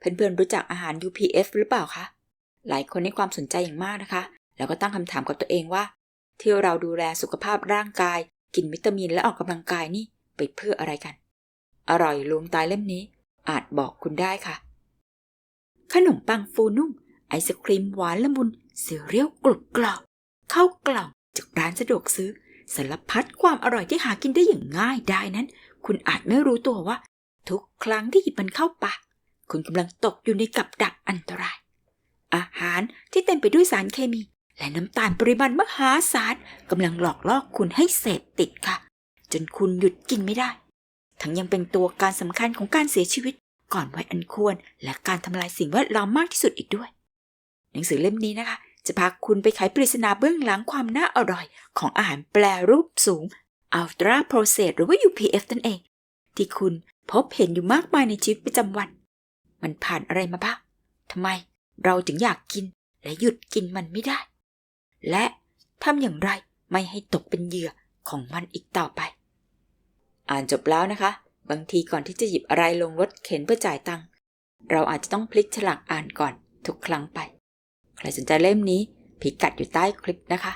เพื่อนๆรู้จักอาหาร UPF หรือเปล่าคะ หลายคนให้ความสนใจอย่างมากนะคะ แล้วก็ตั้งคำถามกับตัวเองว่า ที่เราดูแลสุขภาพร่างกาย กินวิตามินและออกกำลังกายนี่ไปเพื่ออะไรกัน อร่อยลวงตายเล่มนี้ อาจบอกคุณได้ค่ะ ขนมปังฟูนุ่ม ไอศครีมหวานละมุนเสียเรียวกรุบกรอบข้าวกล่องจากร้านสะดวกซื้อสารพัดความอร่อยที่หากินได้อย่างง่ายได้นั้น คุณอาจไม่รู้ตัวว่า ทุกครั้งที่หยิบมันเข้าปาก คุณกำลังตกอยู่ในกับดักอันตราย อาหารที่เต็มไปด้วยสารเคมี และน้ำตาลปริมาณมหาศาลกำลังหลอกล่อคุณให้เสพติดค่ะ จนคุณหยุดกินไม่ได้ ทั้งยังเป็นตัวการสำคัญของการเสียชีวิตก่อนวัยอันควร และการทำลายสิ่งแวดล้อมมากที่สุดอีกด้วย หนังสือเล่มนี้นะคะ จะพาคุณไปไขปริศนาเบื้องหลังความน่าอร่อย ของอาหารแปรรูปสูง Ultra Processed หรือว่า UPF นั่นเอง ที่คุณพบเห็นอยู่มากมายในชีวิตประจำวัน มันผ่านอะไรมาบ้างทำไมเราถึงอยากกินและหยุดกินมันไม่ได้ และทำอย่างไรไม่ให้ตกเป็นเหยื่อของมันอีกต่อไป อ่านจบแล้วนะคะ บางทีก่อนที่จะหยิบอะไรลงรถเข็นเพื่อจ่ายตังค์เราอาจจะต้องพลิกฉลากอ่านก่อนทุกครั้งไป ใครสนใจเล่มนี้ พิกัดอยู่ใต้คลิปนะคะ